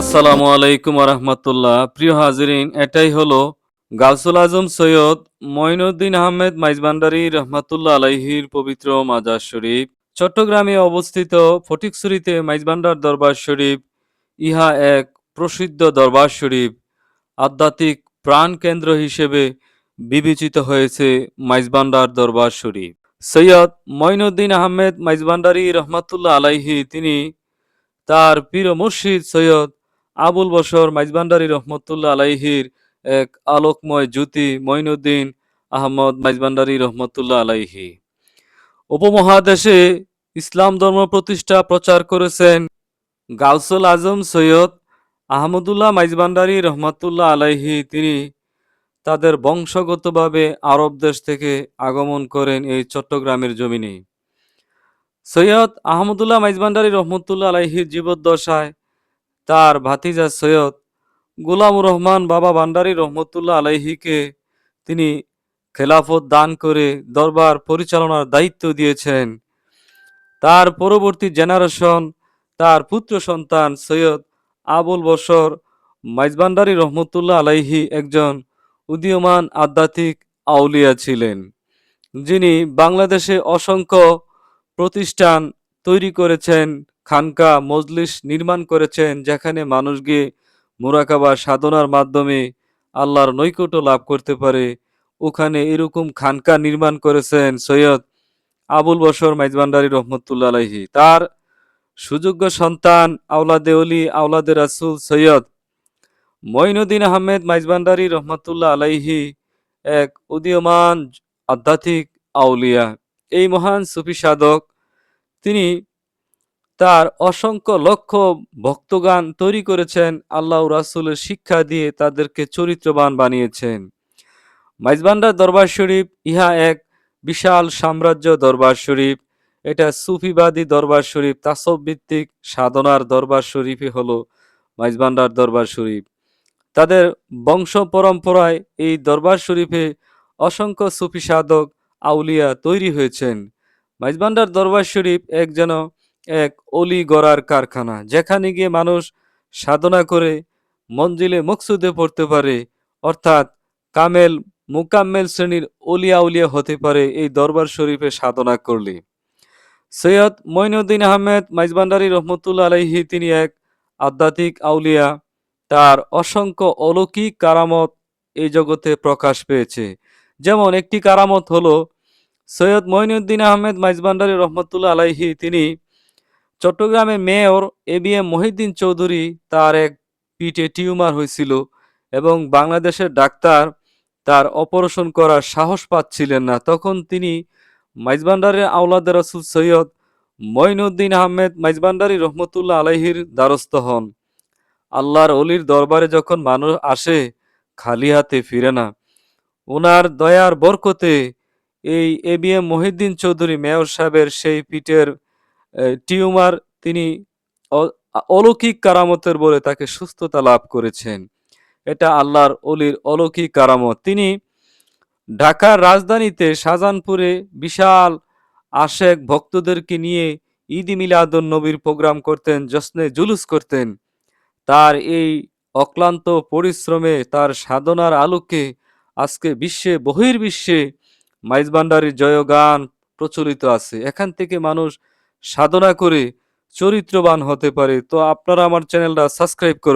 আসসালামু আলাইকুম রহমতুল্লাহ প্রিয় হাজিরিন, এটাই হলো গাউসুল আজম সৈয়দ মঈনুদ্দিন আহমেদ মাইজবান্ডারি রহমাতুল্লাহ আলাইহির পবিত্র মাজার শরীফ। চট্টগ্রামে অবস্থিত ফটিকছড়িতে মাইজবান্ডার দরবার শরীফ, ইহা এক প্রসিদ্ধ দরবার শরীফ। আধ্যাত্মিক প্রাণকেন্দ্র হিসেবে বিবেচিত হয়েছে মাইজবান্ডার দরবার শরীফ। সৈয়দ মঈনুদ্দিন আহমেদ মাইজবান্ডারি রহমাতুল্লাহ আলাইহি, তিনি তার পীর মুর্শিদ সৈয়দ আবুল বসর মাইজবান্ডারি রহমতুল্লাহ আলাইহির এক আলোকময় জ্যোতি মঈনুদ্দিন আহমদ, মাইজবান্ডারি রহমতুল্লাহ আলাইহি। উপমহাদেশে ইসলাম ধর্ম প্রতিষ্ঠা প্রচার করেছেন গাউসুল আজম সৈয়দ আহমদুল্লাহ মাইজবান্ডারি রহমতুল্লাহ আলাইহি। তিনি তাদের বংশগতভাবে আরব দেশ থেকে আগমন করেন এই চট্টগ্রামের জমিনে। সৈয়দ আহমদুল্লাহ মাইজবান্ডারি রহমতুল্লাহ আলাইহির জীবদ্দশায় তার ভাতিজা সৈয়দ গোলামুর রহমান বাবা ভান্ডারী রহমতুল্লাহ আলাইহিকে তিনি খেলাফত দান করে দরবার পরিচালনার দায়িত্ব দিয়েছেন। তার পরবর্তী জেনারেশন তার পুত্র সন্তান সৈয়দ আবুল বসর মাইজবান্ডারি রহমতুল্লাহ আলাইহি একজন উদীয়মান আধ্যাত্মিক আউলিয়া ছিলেন। যিনি বাংলাদেশে অসংখ্য প্রতিষ্ঠান তৈরি করেছেন। খানকা মজলিস নির্মাণ করেছেন, যেখানে মানুষ গিয়ে মুরাকাবা সাধনার মাধ্যমে আল্লাহর নৈকট্য লাভ করতে পারে। ওখানে এরকম খানকা নির্মাণ করেছেন সৈয়দ আবুল বসর মাইজবান্ডারি রহমতুল্লা আলাইহি। তার সুযোগ্য সন্তান আওলাদে অলি আওলাদে রাসুল সৈয়দ মঈনুদ্দিন আহমেদ মাইজবান্ডারি রহমতুল্লাহ আলাইহি এক উদীয়মান আধ্যাত্মিক আউলিয়া। এই মহান সুফি সাধক, তিনি তার অসংখ্য লক্ষ ভক্তগান তৈরি করেছেন, আল্লাহ রাসুলের শিক্ষা দিয়ে তাদেরকে চরিত্রবান বানিয়েছেন। মাইজবান্ডার দরবার শরীফ ইহা এক বিশাল সাম্রাজ্য দরবার শরীফ। এটা সুফিবাদী দরবার শরীফ তাসব ভিত্তিক সাধনার দরবার শরীফই হলো মাইজবান্ডার দরবার শরীফ। তাদের বংশ পরম্পরায় এই দরবার শরীফে অসংখ্য সুফি সাধক, আউলিয়া তৈরি হয়েছেন। মাইজবান্ডার দরবার শরীফ এক যেন এক অলি গড়ার কারখানা, যেখানে গিয়ে মানুষ সাধনা করে, মঞ্জিলে মকসুদে পড়তে পারে। অর্থাৎ কামেল, মুকাম্মেল শ্রেণির অলিয়া উলিয়া হতে পারে এই দরবার শরীফে সাধনা করলে। সৈয়দ মঈনুদ্দিন আহমেদ মাইজবান্ডারি রহমতুল্লা আলাইহি তিনি এক আধ্যাত্মিক আউলিয়া। তার অসংখ্য অলৌকিক কারামত এই জগতে প্রকাশ পেয়েছে। যেমন একটি কারামত হলো, সৈয়দ মঈনুদ্দিন আহমেদ মাইজবান্ডারি রহমতুল্লা আলাইহি তিনি চট্টগ্রামের mayor A B M Mohiuddin Chowdhury তার এক পিঠে টিউমার হয়েছিল এবং বাংলাদেশের ডাক্তার তার অপারেশন করার সাহস পাচ্ছিলেন না। তখন তিনি মাইজবান্ডারের আওলাদ রসুল সৈয়দ মঈনুদ্দিন আহমেদ মাইজবান্ডারি রহমতুল্লাহ আলাইহির দ্বারস্থ হন। আল্লাহর অলির দরবারে যখন মানুষ আসে, খালি হাতে ফিরে না। ওনার দয়ার বরকতে এই A B M Mohiuddin Chowdhury mayor সাহেবের সেই পিঠের টিউমার তিনি অলৌকিক কারামতের বলে তাকে সুস্থতা লাভ করেছেন। এটা আল্লাহর অলির অলৌকিক কারামত। তিনি ঢাকার রাজধানীতে শাহজাহানপুরে বিশাল আশেক ভক্তদেরকে নিয়ে ঈদ মিলাদুন নবীর প্রোগ্রাম করতেন জশ্নে জুলুস করতেন। তার এই অক্লান্ত পরিশ্রমে, তার সাধনার আলোকে আজকে বিশ্বে, বহির্বিশ্বে মাইজবান্ডারির জয়গান প্রচলিত আছে। এখান থেকে মানুষ সাধনা করে চরিত্রবান হতে পারে তো আপনারা আমার চ্যানেলটা সাবস্ক্রাইব করবেন।